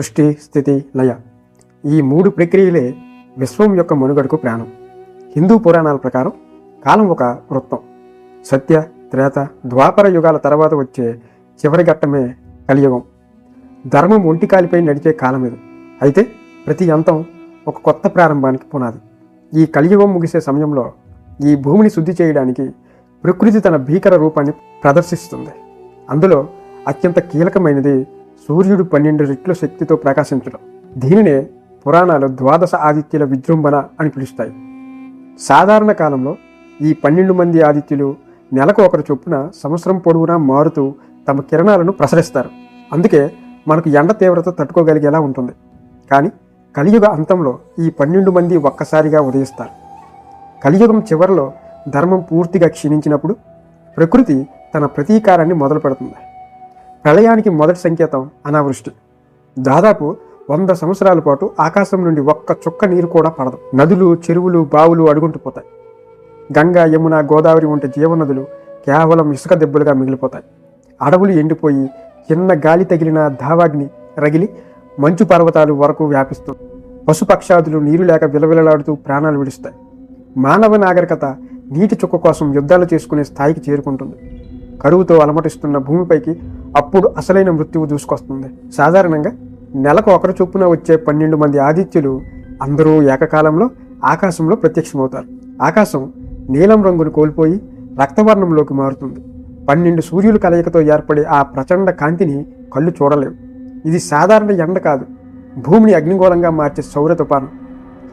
సృష్టి స్థితి లయ. ఈ మూడు ప్రక్రియలే విశ్వం యొక్క మనుగడకు ప్రాణం. హిందూ పురాణాల ప్రకారం కాలం ఒక వృత్తం. సత్య త్రేత ద్వాపర యుగాల తర్వాత వచ్చే చివరి ఘట్టమే కలియుగం. ధర్మం ఒంటి కాలిపై నడిచే కాలం ఇది. అయితే ప్రతి అంతం ఒక కొత్త ప్రారంభానికి పునాది. ఈ కలియుగం ముగిసే సమయంలో ఈ భూమిని శుద్ధి చేయడానికి ప్రకృతి తన భీకర రూపాన్ని ప్రదర్శిస్తుంది. అందులో అత్యంత కీలకమైనది సూర్యుడు పన్నెండు రెట్ల శక్తితో ప్రకాశించడం. దీనినే పురాణాలు ద్వాదశ ఆదిత్యుల విజృంభణ అని పిలుస్తాయి. సాధారణ కాలంలో ఈ పన్నెండు మంది ఆదిత్యులు నెలకు ఒకరు చొప్పున సంవత్సరం పొడవునా మారుతూ తమ కిరణాలను ప్రసరిస్తారు. అందుకే మనకు ఎండ తీవ్రత తట్టుకోగలిగేలా ఉంటుంది. కానీ కలియుగ అంతంలో ఈ పన్నెండు మంది ఒక్కసారిగా ఉదయిస్తారు. కలియుగం చివరిలో ధర్మం పూర్తిగా క్షీణించినప్పుడు ప్రకృతి తన ప్రతీకారాన్ని మొదలు పెడుతుంది ప్రళయానికి మొదటి సంకేతం అనావృష్టి. దాదాపు వంద సంవత్సరాల పాటు ఆకాశం నుండి ఒక్క చుక్క నీరు కూడా పడదు. నదులు చెరువులు బావులు అడుగుంటుపోతాయి గంగా యమున గోదావరి వంటి జీవనదులు కేవలం ఇసుక దెబ్బలుగా మిగిలిపోతాయి. అడవులు ఎండిపోయి చిన్న గాలి తగిలిన ధావాగ్ని రగిలి మంచు పర్వతాలు వరకు వ్యాపిస్తుంది పశుపక్షాదులు నీరు లేక విలవిలలాడుతూ ప్రాణాలు విడుస్తాయి. మానవ నాగరికత నీటి చుక్క కోసం యుద్ధాలు చేసుకునే స్థాయికి చేరుకుంటుంది. కరువుతో అలమటిస్తున్న భూమిపైకి అప్పుడు అసలైన మృత్యువు దూసుకొస్తుంది. సాధారణంగా నెలకు ఒకరు చొప్పున వచ్చే పన్నెండు మంది ఆదిత్యులు అందరూ ఏకకాలంలో ఆకాశంలో ప్రత్యక్షమవుతారు. ఆకాశం నీలం రంగును కోల్పోయి రక్తవర్ణంలోకి మారుతుంది. పన్నెండు సూర్యుల కలయికతో ఏర్పడే ఆ ప్రచండ కాంతిని కళ్ళు చూడలేవు. ఇది సాధారణ ఎండ కాదు. భూమిని అగ్నిగోళంగా మార్చే సౌర తుపాను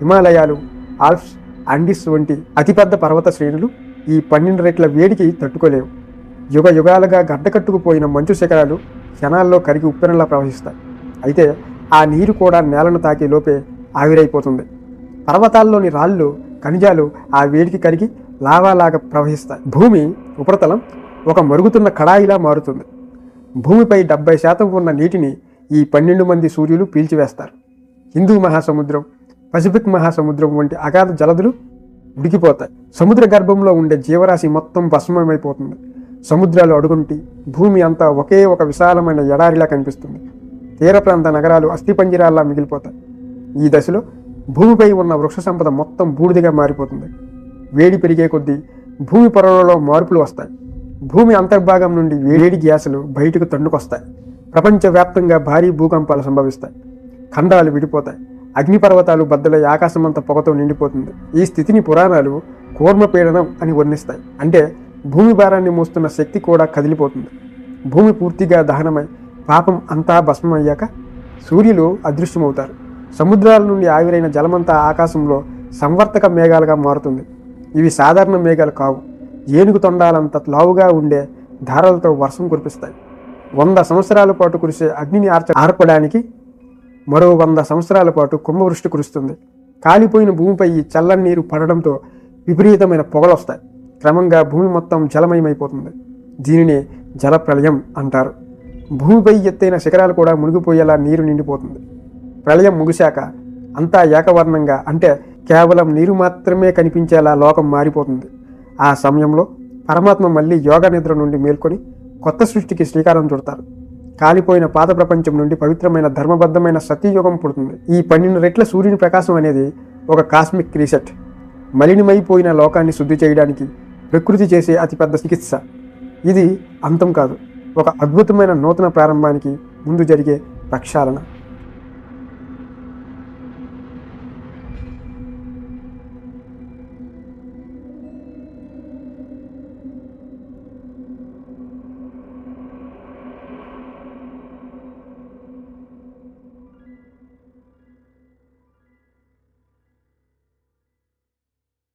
హిమాలయాలు ఆల్ప్స్ అండిస్ వంటి అతిపెద్ద పర్వత శ్రేణులు ఈ పన్నెండు రెట్ల వేడికి తట్టుకోలేవు. యుగ యుగాలుగా గడ్డకట్టుకుపోయిన మంచు శిఖరాలు క్షణాల్లో కరిగి ఉప్పెనలా ప్రవహిస్తాయి. అయితే ఆ నీరు కూడా నేలను తాకే లోపే ఆవిరైపోతుంది. పర్వతాల్లోని రాళ్ళు ఖనిజాలు ఆ వేడికి కరిగి లావాలాగా ప్రవహిస్తాయి. భూమి ఉపరితలం ఒక మరుగుతున్న కడాయిలా మారుతుంది. భూమిపై డెబ్బై శాతం ఉన్న నీటిని ఈ పన్నెండు మంది సూర్యులు పీల్చివేస్తారు. హిందూ మహాసముద్రం పసిఫిక్ మహాసముద్రం వంటి అగాధ జలదులు ఉడికిపోతాయి. సముద్ర గర్భంలో ఉండే జీవరాశి మొత్తం భస్మమైపోతుంది. సముద్రాలు అడుగుంటి భూమి అంతా ఒకే ఒక విశాలమైన ఎడారిలా కనిపిస్తుంది. తీర ప్రాంత నగరాలు అస్థిపంజరాల్లా మిగిలిపోతాయి. ఈ దశలో భూమిపై ఉన్న వృక్ష సంపద మొత్తం బూడిదగా మారిపోతుంది. వేడి పెరిగే కొద్దీ భూమి పొరలలో మార్పులు వస్తాయి. భూమి అంతర్భాగం నుండి వేడి గ్యాసులు బయటకు తన్నుకొస్తాయి. ప్రపంచవ్యాప్తంగా భారీ భూకంపాలు సంభవిస్తాయి. ఖండాలు విడిపోతాయి. అగ్నిపర్వతాలు బద్దలై ఆకాశమంతా పొగతో నిండిపోతుంది. ఈ స్థితిని పురాణాలు కూర్మపీడనం అని వర్ణిస్తాయి. అంటే భూమి భారాన్ని మోస్తున్న శక్తి కూడా కదిలిపోతుంది. భూమి పూర్తిగా దహనమై పాపం అంతా భస్మమయ్యాక సూర్యులు అదృశ్యమవుతారు. సముద్రాల నుండి ఆవిరైన జలమంతా ఆకాశంలో సంవర్తక మేఘాలుగా మారుతుంది. ఇవి సాధారణ మేఘాలు కావు. ఏనుగు తొండాలంత లావుగా ఉండే ధారలతో వర్షం కురిపిస్తాయి. వంద సంవత్సరాల పాటు కురిసే అగ్నిని ఆర్చ ఆర్పడానికి మరో వంద సంవత్సరాల పాటు కుంభవృష్టి కురుస్తుంది. కాలిపోయిన భూమిపై ఈ చల్లని నీరు పడడంతో విపరీతమైన పొగలు వస్తాయి క్రమంగా భూమి మొత్తం జలమయమైపోతుంది. దీనినే జల ప్రళయం అంటారు. భూమిపై ఎత్తైన శిఖరాలు కూడా మునిగిపోయేలా నీరు నిండిపోతుంది. ప్రళయం ముగిశాక అంతా ఏకవర్ణంగా అంటే కేవలం నీరు మాత్రమే కనిపించేలా లోకం మారిపోతుంది. ఆ సమయంలో పరమాత్మ మళ్ళీ యోగ నిద్ర నుండి మేల్కొని కొత్త సృష్టికి శ్రీకారం చుడతారు. కాలిపోయిన పాత ప్రపంచం నుండి పవిత్రమైన ధర్మబద్ధమైన సతీయుగం పుడుతుంది. ఈ పన్నెండు రెట్ల సూర్యుని ప్రకాశం అనేది ఒక కాస్మిక్ రీసెట్. మలినమైపోయిన లోకాన్ని శుద్ధి చేయడానికి ప్రకృతి చేసే అతిపెద్ద చికిత్స. ఇది అంతం కాదు. ఒక అద్భుతమైన నూతన ప్రారంభానికి ముందు జరిగే ప్రక్షాళన.